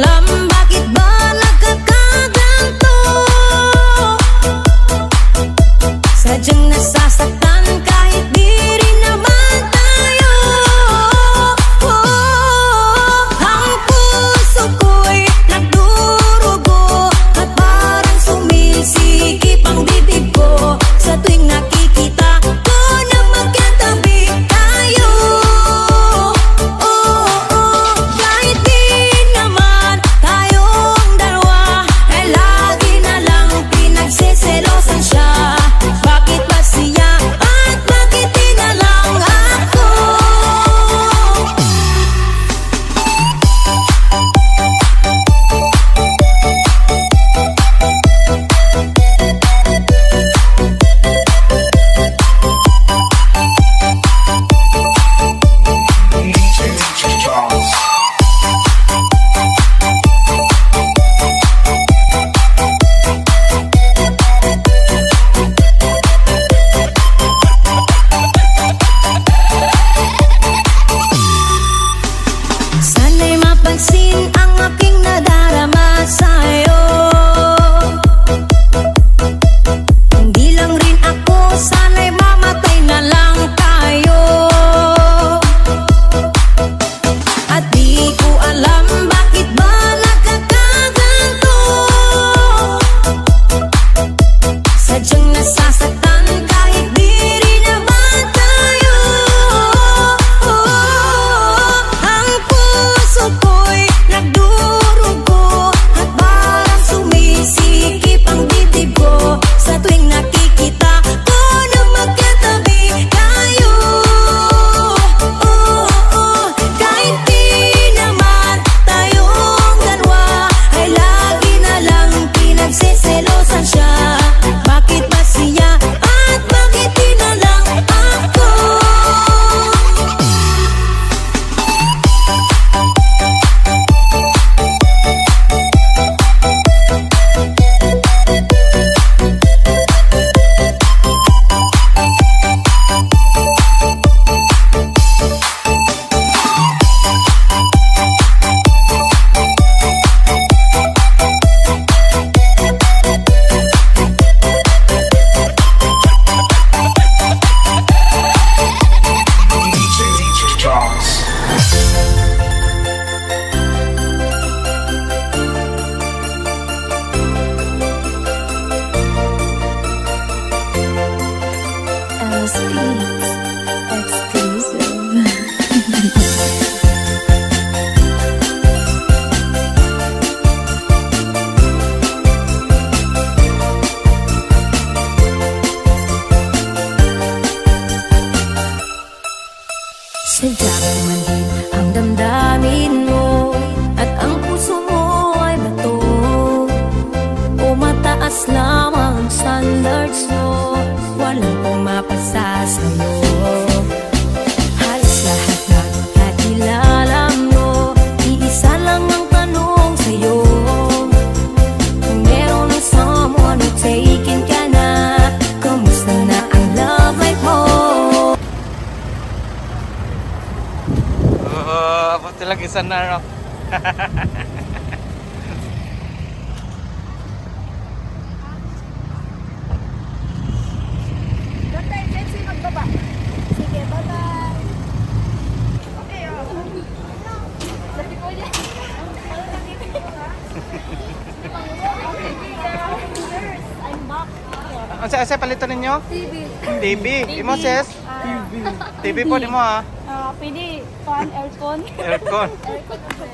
love Sinadya manhin ang damdamin mo At ang puso mo ay bato. O mataas lamang ang standards Ito lang isa na rock. Ang sa-asa palito ninyo? TV. TV. Imo, sis? TV. TV po, di mo ah pwede, pan, aircon. Aircon. aircon.